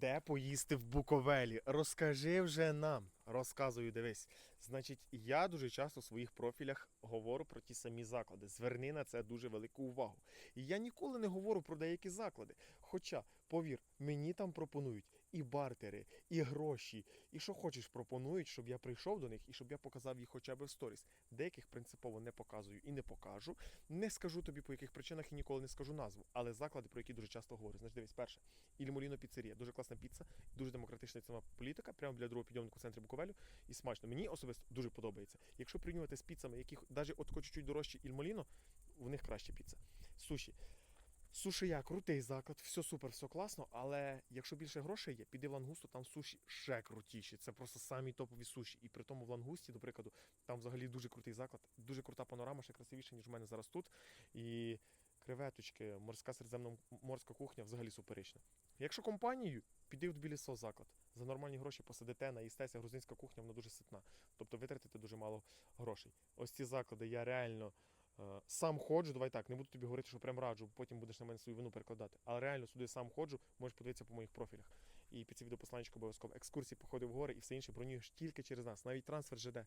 Де поїсти в Буковелі? Розкажи вже нам. Розказую, дивись. Значить, я дуже часто в своїх профілях говорю про ті самі заклади. Зверни на це дуже велику увагу. І я ніколи не говорю про деякі заклади. Хоча, повір, мені там пропонують і бартери, і гроші, і що хочеш пропонують, щоб я прийшов до них і щоб я показав їх хоча б в сторіс. Деяких принципово не показую і не покажу. Не скажу тобі по яких причинах і ніколи не скажу назву, але заклади, про які дуже часто говорю. Значить, дивись, перше, Ільмоліно піцерія. Дуже класна піца, дуже демократична ціна політика, прямо біля другого підйомнику в центрі Буковелю. І смачно. Мені особисто дуже подобається. Якщо порівнювати з піцами, яких навіть от чуть дорожчі Ільмоліно, в них краще піца. Суші. Сушия крутий заклад, все супер, все класно, але якщо більше грошей є, піди в лангусту, там суші ще крутіші. Це просто самі топові суші. І при тому в лангусті, до прикладу, там взагалі дуже крутий заклад, дуже крута панорама, ще красивіша, ніж у мене зараз тут. І креветочки, морська середземноморська кухня взагалі суперечна. Якщо компанією, піди в Тбілісо заклад. За нормальні гроші посидите, наїстеся, грузинська кухня, вона дуже ситна. Тобто витратите дуже мало грошей. Ось ці заклади я реально. Е, Сам ходжу, давай так, не буду тобі говорити, що прям раджу, потім будеш на мене свою вину перекладати. Але реально сюди сам ходжу, можеш подивитися по моїх профілях. І під це відео посланечко обов'язково екскурсії, походи в гори і все інше бронюєш тільки через нас, навіть трансфер ЖД.